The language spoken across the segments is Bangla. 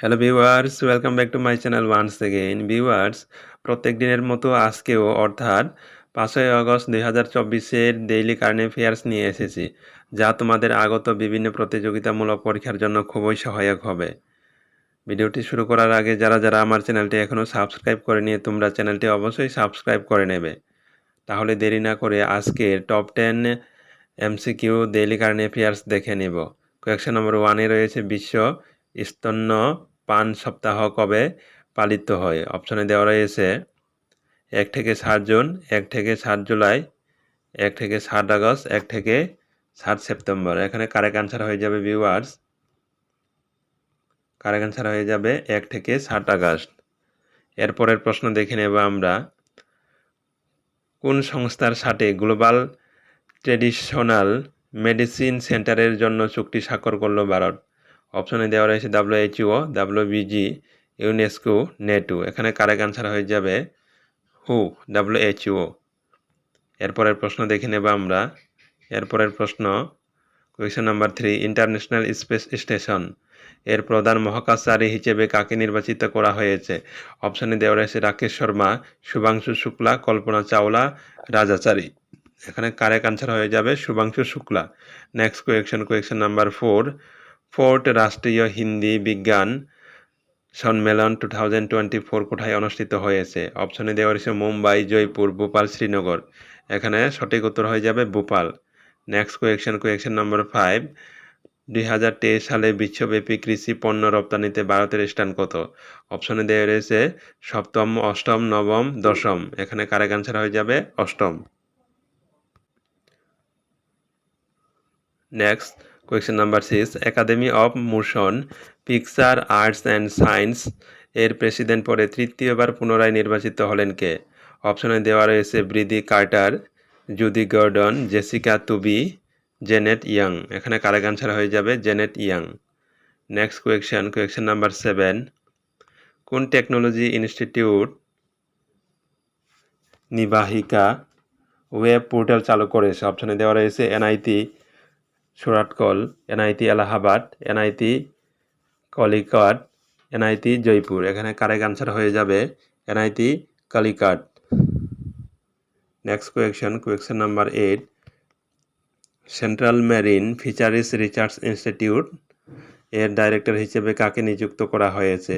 Hello viewers welcome back to my channel once again viewers প্রত্যেক দিনের মতো আজকেও, অর্থাৎ পাঁচই আগস্ট দুই হাজার চব্বিশের ডেইলি কারেন্ট অ্যাফেয়ার্স নিয়ে এসেছি, যা তোমাদের আগত বিভিন্ন প্রতিযোগিতামূলক পরীক্ষার জন্য খুবই সহায়ক হবে। ভিডিওটি শুরু করার আগে যারা যারা আমার চ্যানেলটি এখনও সাবস্ক্রাইব করে নিয়ে তোমরা চ্যানেলটি অবশ্যই সাবস্ক্রাইব করে নেবে। তাহলে দেরি না করে আজকে top ten MCQ daily current affairs দেখে নেব। কোয়েকশন নম্বর ওয়ানে রয়েছে বিশ্ব স্তন্য পান সপ্তাহ কবে পালিত হয়? অপশনে দেওয়া রয়েছে, এক থেকে সাত জুন, এক থেকে সাত জুলাই, এক থেকে সাত আগস্ট, এক থেকে সাত সেপ্টেম্বর। এখানে কারেক্ট আনসার হয়ে যাবে ভিউয়ার্স কারেক্ট আনসার হয়ে যাবে, এক থেকে সাত আগস্ট। এরপরের প্রশ্ন দেখে নেব আমরা। কোন সংস্থার সাথে গ্লোবাল ট্রেডিশনাল মেডিসিন সেন্টারের জন্য চুক্তি স্বাক্ষর করল ভারত? অপশনে দেওয়া রয়েছে ডাব্লিউএইচও ডাব্লিউবিজি ইউনেস্কো নেটু এখানে কারেক্ট আনসার হয়ে যাবে হু ডাব্লিউ ডাব্লিউএইচও এরপরের প্রশ্ন দেখে নেব আমরা। এরপরের প্রশ্ন question number three international space স্টেশনের প্রধান মহাকাশচারী হিসেবে কাকে নির্বাচিত করা হয়েছে? অপশনে দেওয়া রয়েছে রাকেশ শর্মা, শুভাংশু শুক্লা, কল্পনা চাওলা, রাজাচারী। এখানে কারেক্ট আনসার হয়ে যাবে Shubhanshu Shukla. Next question question number four fourth রাষ্ট্রীয় হিন্দি বিজ্ঞান সম্মেলন টু থাউজেন্ড টোয়েন্টি ফোর কোথায় অনুষ্ঠিত হয়েছে। অপশনে দেওয়া রয়েছে মুম্বাই, জয়পুর, ভোপাল, শ্রীনগর। এখানে সঠিক উত্তর হয়ে যাবে Bhopal. Next question question number five দুই হাজার তেইশ সালে বিশ্বব্যাপী কৃষি পণ্য রপ্তানিতে ভারতের স্থান কত? অপশনে দেওয়া রয়েছে সপ্তম, অষ্টম, নবম, দশম। এখানে কারেক্ট আনসার হয়ে যাবে অষ্টম। Next question number six academy of motion picture arts and science এর প্রেসিডেন্ট পদে তৃতীয়বার পুনরায় নির্বাচিত হলেন কে? অপশনে দেওয়া রয়েছে ব্রিদি কার্টার জুদি গর্ডন জেসিকা তুবি জেনেট ইয়াং এখানে কারেক্ট আনসার হয়ে যাবে Janet Yang next question question number seven কোন টেকনোলজি ইনস্টিটিউট নিবাহিকা ওয়েব পোর্টাল চালু করেছে? অপশনে দেওয়া রয়েছে NIT Surathkal NIT Allahabad, NIT Calicut, NIT Jaipur. এখানে কারেক্ট আনসার হয়ে যাবে, NIT Calicut. Next question question number eight central marine fisheries research institute এর ডাইরেক্টর হিসেবে কাকে নিযুক্ত করা হয়েছে?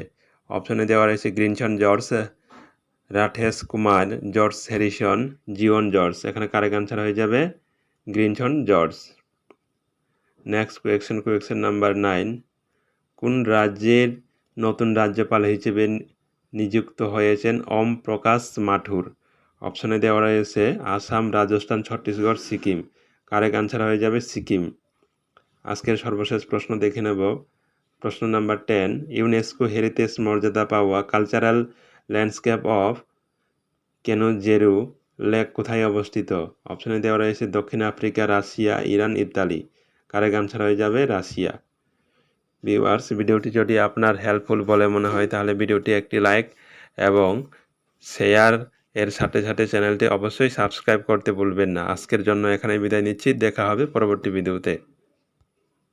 অপশনে দেওয়া রয়েছে গ্রিনসন জর্জ রাঠেশ কুমার জর্জ হ্যারিসন জিওন জর্জ এখানে কারেক্ট আনসার হয়ে যাবে Grinson George next question question number nine কোন রাজ্যের নতুন রাজ্যপাল হিসেবে নিযুক্ত হয়েছেন ওম প্রকাশ মাঠুর? অপশনে দেওয়া রয়েছে, আসাম, রাজস্থান, ছত্তিশগড়, সিকিম। কারেক্ট আনসার হয়ে যাবে সিকিম। আজকের সর্বশেষ প্রশ্ন দেখে নেব। প্রশ্ন নাম্বার টেন ইউনেস্কো হেরিটেজ মর্যাদা পাওয়া cultural landscape of Kenozero lake কোথায় অবস্থিত? অপশনে দেওয়া রয়েছে দক্ষিণ Africa, Russia, Iran, Italy. Correct answer হয়ে যাবে? রাশিয়া। ভিউয়ার্স ভিডিওটি যদি আপনার হেল্পফুল বলে মনে হয়, তাহলে ভিডিওটি একটি লাইক এবং শেয়ার এর সাথে সাথে চ্যানেলটি অবশ্যই সাবস্ক্রাইব করতে ভুলবেন না। আজকের জন্য এখানে বিদায় নিচ্ছি। দেখা হবে পরবর্তী ভিডিওতে